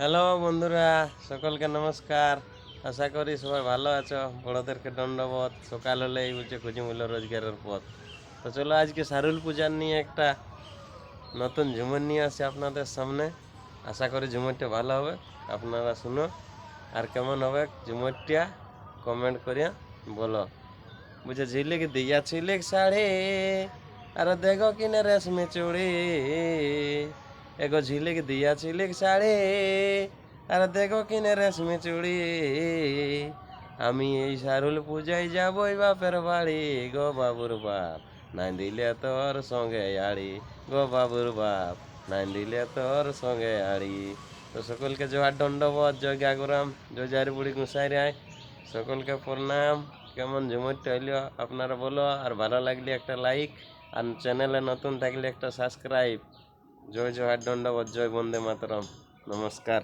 Hello বন্ধুরা, সকলকে নমস্কার। আশা করি সবাই ভালো আছো। বড়োদেরকে দণ্ডবোধ, সকাল হলে এই বুঝে খুঁজি রোজগারের পথ। তো চলো আজকে সারুল পূজার নিয়ে একটা নতুন ঝুমুর নিয়ে আসি আপনাদের সামনে। আশা করি ঝুমুরটা ভালো হবে, আপনারা শুনো। আর কেমন হবে ঝুমুরটা কমেন্ট করিয়া বলো। বুঝে ঝিলিক দিয়া ছিলিক শাড়ি, আর দেখো কিনে রেশমি চুড়ি। এগো ঝিলিক দিয়া ছিলিক শাড়ি আর দেখো কিনে রেশমি চুড়ি আমি এই সারুল পূজায় যাবই বাপের বাড়ি গো বাবুর বাপ নাই দিলে তোর সঙ্গে আড়ি গো বাবুর বাপ নাই দিলে তোর সঙ্গে আড়ি তো সকলকে জোহার দণ্ডবধ জয় গাগুরাম জয় জারি বুড়ি গুসাই রায় সকলকে প্রণাম কেমন ঝুমুরটা হইল আপনারা বলো আর ভালো লাগলে একটা লাইক আর চ্যানেলে নতুন থাকলে একটা সাবস্ক্রাইব জয় জয় দণ্ডবোধ জয় বন্দে মাতরম। নমস্কার।